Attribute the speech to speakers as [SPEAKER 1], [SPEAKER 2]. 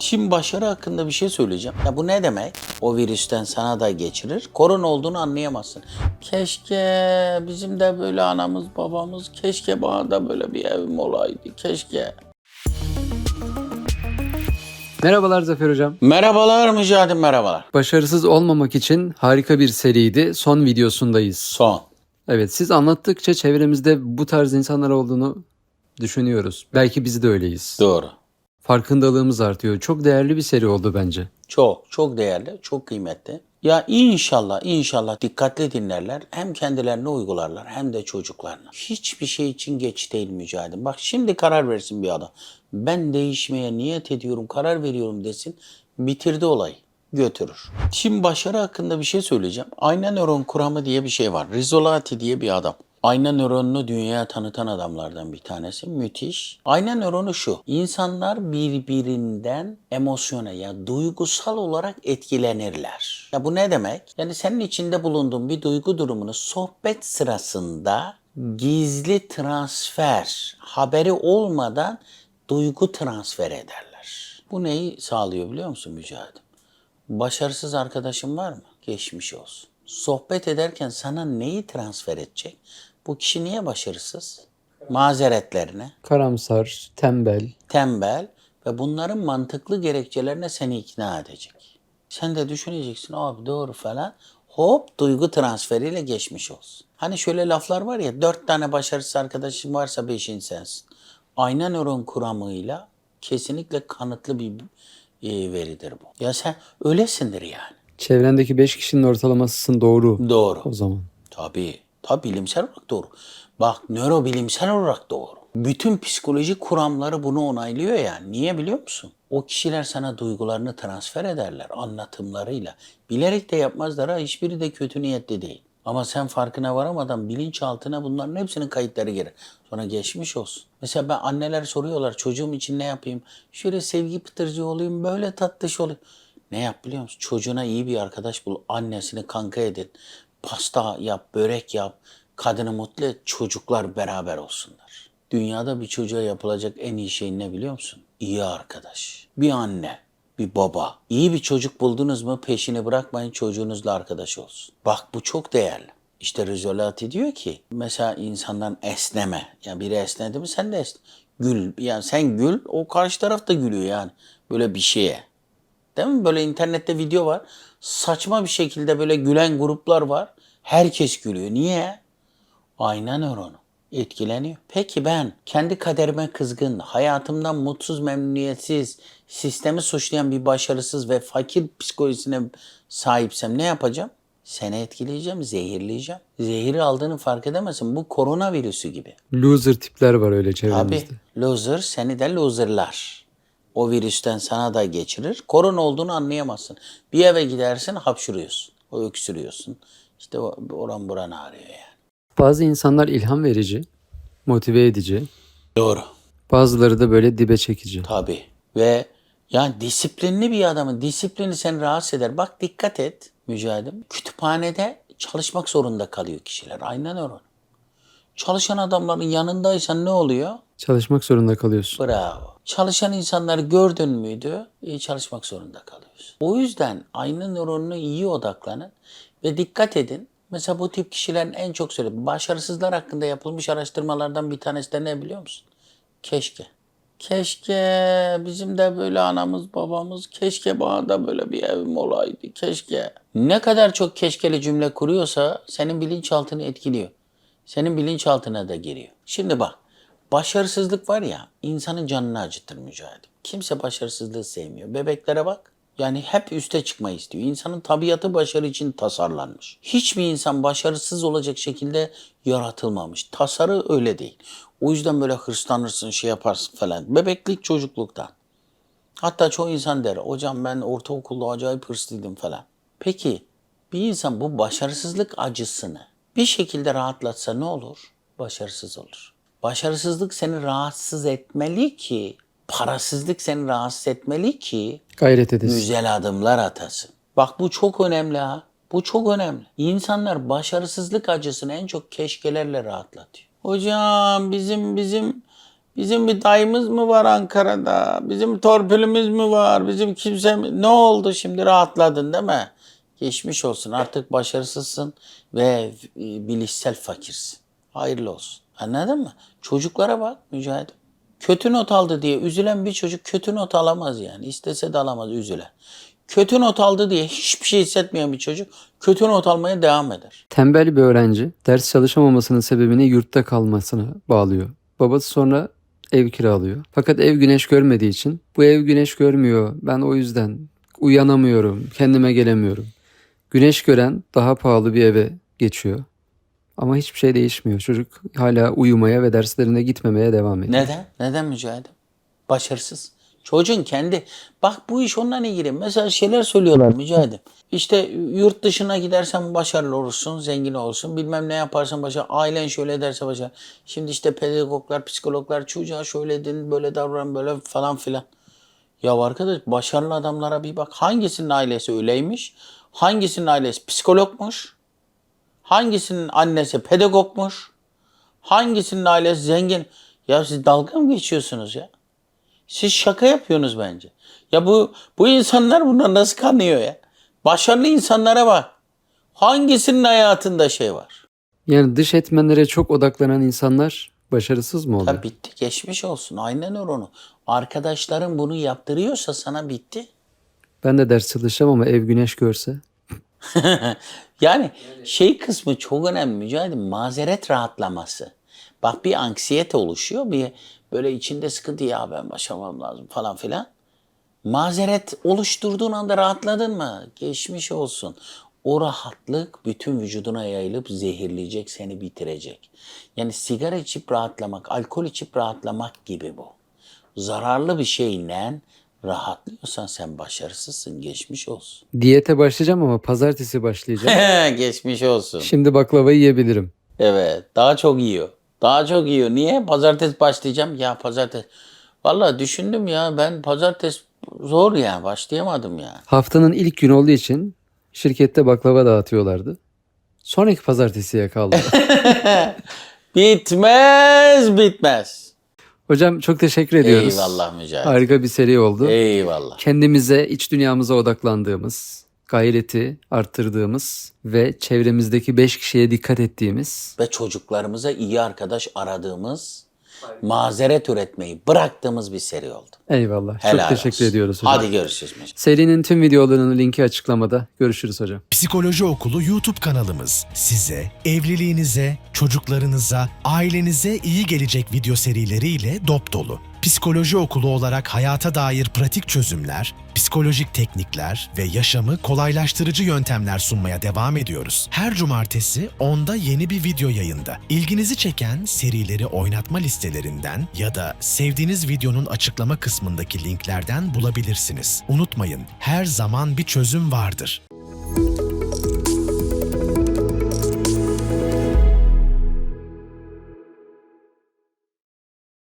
[SPEAKER 1] Şimdi başarı hakkında bir şey söyleyeceğim. Ya bu ne demek? O virüsten sana da geçirir. Korona olduğunu anlayamazsın. Keşke bizim de böyle anamız babamız, keşke bana da böyle bir evim olaydı. Keşke.
[SPEAKER 2] Merhabalar Zafer Hocam.
[SPEAKER 1] Merhabalar Mücahit merhabalar.
[SPEAKER 2] Başarısız olmamak için harika bir seriydi. Son videosundayız.
[SPEAKER 1] Son.
[SPEAKER 2] Evet siz anlattıkça çevremizde bu tarz insanlar olduğunu düşünüyoruz. Belki biz de öyleyiz.
[SPEAKER 1] Doğru.
[SPEAKER 2] Farkındalığımız artıyor. Çok değerli bir seri oldu bence.
[SPEAKER 1] Çok, çok değerli, çok kıymetli. Ya inşallah, inşallah dikkatli dinlerler. Hem kendilerine uygularlar hem de çocuklarına. Hiçbir şey için geç değil mücadele. Bak şimdi karar versin bir adam. Ben değişmeye niyet ediyorum, karar veriyorum desin. Bitirdi olayı. Götürür. Şimdi başarı hakkında bir şey söyleyeceğim. Ayna nöron kuramı diye bir şey var. Rizzolatti diye bir adam. Ayna nöronunu dünyaya tanıtan adamlardan bir tanesi. Müthiş. Ayna nöronu şu. İnsanlar birbirinden emosyona ya duygusal olarak etkilenirler. Ya bu ne demek? Yani senin içinde bulunduğun bir duygu durumunu sohbet sırasında gizli transfer, haberi olmadan duygu transfer ederler. Bu neyi sağlıyor biliyor musun Mücahit? Başarısız arkadaşın var mı? Geçmiş olsun. Sohbet ederken sana neyi transfer edecek? Bu kişi niye başarısız? Mazeretlerine,
[SPEAKER 2] Karamsar, tembel.
[SPEAKER 1] tembel ve bunların mantıklı gerekçelerine seni ikna edecek. Sen de düşüneceksin abi doğru falan. Hop duygu transferiyle geçmiş olsun. Hani şöyle laflar var ya dört tane başarısız arkadaşın varsa beşin sensin. Ayna nöron kuramıyla kesinlikle kanıtlı bir e, veridir bu. Ya sen öylesindir yani.
[SPEAKER 2] Çevrendeki 5 kişinin ortalamasısın doğru
[SPEAKER 1] Doğru.
[SPEAKER 2] o zaman.
[SPEAKER 1] Tabii. Tabii bilimsel olarak doğru. Bak nörobilimsel olarak doğru. Bütün psikoloji kuramları bunu onaylıyor yani. Niye biliyor musun? O kişiler sana duygularını transfer ederler anlatımlarıyla. Bilerek de yapmazlar ha. Hiçbiri de kötü niyetli değil. Ama sen farkına varamadan bilinçaltına bunların hepsinin kayıtları girer. Sonra geçmiş olsun. Mesela ben anneler soruyorlar çocuğum için ne yapayım? Şöyle sevgi pıtırcı olayım, böyle tatlış olayım. Ne yap biliyor musun? Çocuğuna iyi bir arkadaş bul, annesini kanka edin. Pasta yap, börek yap, kadını mutlu et, çocuklar beraber olsunlar. Dünyada bir çocuğa yapılacak en iyi şey ne biliyor musun? İyi arkadaş. Bir anne, bir baba. İyi bir çocuk buldunuz mu peşini bırakmayın çocuğunuzla arkadaş olsun. Bak bu çok değerli. İşte Rizzolatti diyor ki mesela insandan esneme. Yani biri esnedi mi sen de esne. Gül. Yani sen gül o karşı taraf da gülüyor yani. Böyle bir şeye. Değil mi? Böyle internette video var. Saçma bir şekilde böyle gülen gruplar var. Herkes gülüyor. Niye? Ayna nöronu etkileniyor. Peki ben kendi kaderime kızgın, hayatımdan mutsuz, memnuniyetsiz, sistemi suçlayan bir başarısız ve fakir psikolojisine sahipsem ne yapacağım? Seni etkileyeceğim, zehirleyeceğim. Zehiri aldığını fark edemezsin. Bu koronavirüsü gibi.
[SPEAKER 2] Loser tipler var öyle çevremizde.
[SPEAKER 1] Abi loser seni de loserlar. O virüsten sana da geçirir. Korona olduğunu anlayamazsın. Bir eve gidersin hapşuruyorsun. O öksürüyorsun. İşte oran buran ağrıyor yani.
[SPEAKER 2] Bazı insanlar ilham verici, motive edici.
[SPEAKER 1] Doğru.
[SPEAKER 2] Bazıları da böyle dibe çekici.
[SPEAKER 1] Tabii. Ve yani disiplinli bir adamın disiplini seni rahatsız eder. Bak dikkat et mücahidim. Kütüphanede çalışmak zorunda kalıyor kişiler. Aynen öyle. Çalışan adamların yanındaysan ne oluyor?
[SPEAKER 2] Çalışmak zorunda kalıyorsun.
[SPEAKER 1] Bravo. Çalışan insanları gördün müydü? İyi çalışmak zorunda kalıyorsun. O yüzden aynı nöronuna iyi odaklanın ve dikkat edin. Mesela bu tip kişilerin en çok söyle başarısızlar hakkında yapılmış araştırmalardan bir tanesi de ne biliyor musun? Keşke. Keşke bizim de böyle anamız babamız, keşke bana da böyle bir evim olaydı, keşke. Ne kadar çok keşkeli cümle kuruyorsa senin bilinçaltını etkiliyor. Senin bilinçaltına da giriyor. Şimdi bak, başarısızlık var ya, insanın canını acıtır mücadele. Kimse başarısızlığı sevmiyor. Bebeklere bak. Yani hep üste çıkmayı istiyor. İnsanın tabiatı başarı için tasarlanmış. Hiçbir insan başarısız olacak şekilde yaratılmamış. Tasarı öyle değil. O yüzden böyle hırslanırsın, şey yaparsın falan. Bebeklik çocukluktan. Hatta çoğu insan der, hocam ben ortaokulda acayip hırslıydım falan. Peki bir insan bu başarısızlık acısını bir şekilde rahatlatsa ne olur? Başarısız olur. Başarısızlık seni rahatsız etmeli ki, parasızlık seni rahatsız etmeli ki
[SPEAKER 2] Gayret edesin.
[SPEAKER 1] güzel adımlar atasın. Bak bu çok önemli ha. Bu çok önemli. İnsanlar başarısızlık acısını en çok keşkelerle rahatlatıyor. Hocam bizim bizim Bizim bir dayımız mı var Ankara'da? Bizim torpilimiz mi var? Bizim kimse mi? Ne oldu şimdi rahatladın değil mi? Geçmiş olsun artık başarısızsın ve e, bilişsel fakirsin. Hayırlı olsun. Anladın mı? Çocuklara bak Mücahit. Kötü not aldı diye üzülen bir çocuk kötü not alamaz yani. İstese de alamaz üzülen. Kötü not aldı diye hiçbir şey hissetmeyen bir çocuk kötü not almaya devam eder.
[SPEAKER 2] Tembel bir öğrenci ders çalışamamasının sebebini yurtta kalmasına bağlıyor. Babası sonra ev kiralıyor. Fakat ev güneş görmediği için bu ev güneş görmüyor. Ben o yüzden uyanamıyorum, kendime gelemiyorum. Güneş gören daha pahalı bir eve geçiyor. Ama hiçbir şey değişmiyor. Çocuk hala uyumaya ve derslerine gitmemeye devam ediyor.
[SPEAKER 1] Neden? Neden mücadele? Başarısız. Çocuğun kendi. Bak bu iş ondan ilgili. Mesela şeyler söylüyorlar mücadele. İşte yurt dışına gidersen başarılı olursun, zengin olursun. Bilmem ne yaparsan başarılı. Ailen şöyle derse başarılı. Şimdi işte pedagoglar, psikologlar çocuğa şöyle dedin, böyle davran, böyle falan filan. Ya arkadaş başarılı adamlara bir bak. Hangisinin ailesi öyleymiş? Hangisinin ailesi psikologmuş? Hangisinin annesi pedagogmuş? Hangisinin ailesi zengin? Ya siz dalga mı geçiyorsunuz ya? Siz şaka yapıyorsunuz bence. Ya bu bu insanlar buna nasıl kanıyor ya? Başarılı insanlara bak. Hangisinin hayatında şey var?
[SPEAKER 2] Yani dış etmenlere çok odaklanan insanlar başarısız mı oluyor?
[SPEAKER 1] Ya bitti geçmiş olsun. Aynen öyle onu. Arkadaşların bunu yaptırıyorsa sana bitti.
[SPEAKER 2] Ben de ders çalışacağım ama ev güneş görse.
[SPEAKER 1] yani şey kısmı çok önemli Mücahit. Mazeret rahatlaması. Bak bir anksiyete oluşuyor. Bir böyle içinde sıkıntı ya ben başlamam lazım falan filan. Mazeret oluşturduğun anda rahatladın mı? Geçmiş olsun. O rahatlık bütün vücuduna yayılıp zehirleyecek, seni bitirecek. Yani sigara içip rahatlamak, alkol içip rahatlamak gibi bu. Zararlı bir şeyle rahatlıyorsan sen başarısızsın. Geçmiş olsun.
[SPEAKER 2] Diyete başlayacağım ama pazartesi başlayacağım.
[SPEAKER 1] Geçmiş olsun.
[SPEAKER 2] Şimdi baklava yiyebilirim.
[SPEAKER 1] Evet. Daha çok yiyor. Daha çok yiyor. Niye? Pazartesi başlayacağım. Ya pazartesi. Vallahi düşündüm ya ben pazartesi zor ya. Başlayamadım ya.
[SPEAKER 2] Haftanın ilk günü olduğu için şirkette baklava dağıtıyorlardı. Sonraki pazartesiye kaldı.
[SPEAKER 1] Bitmez bitmez.
[SPEAKER 2] Hocam çok teşekkür ediyoruz.
[SPEAKER 1] Eyvallah Mücahit.
[SPEAKER 2] Harika bir seri oldu.
[SPEAKER 1] Eyvallah.
[SPEAKER 2] Kendimize, iç dünyamıza odaklandığımız, gayreti arttırdığımız ve çevremizdeki beş kişiye dikkat ettiğimiz
[SPEAKER 1] Ve çocuklarımıza iyi arkadaş aradığımız, mazeret üretmeyi bıraktığımız bir seri oldu.
[SPEAKER 2] Eyvallah.
[SPEAKER 1] Helal
[SPEAKER 2] çok teşekkür
[SPEAKER 1] olsun.
[SPEAKER 2] ediyoruz hocam.
[SPEAKER 1] Hadi görüşürüz Mücahit.
[SPEAKER 2] Serinin tüm videolarının linki açıklamada. Görüşürüz hocam.
[SPEAKER 3] Psikoloji Okulu YouTube kanalımız size evliliğinize, çocuklarınıza, ailenize iyi gelecek video serileriyle dop dolu. Psikoloji Okulu olarak hayata dair pratik çözümler, psikolojik teknikler ve yaşamı kolaylaştırıcı yöntemler sunmaya devam ediyoruz. Her cumartesi onda yeni bir video yayında. İlginizi çeken serileri oynatma listelerinden ya da sevdiğiniz videonun açıklama kısmındaki linklerden bulabilirsiniz. Unutmayın, her zaman bir çözüm vardır.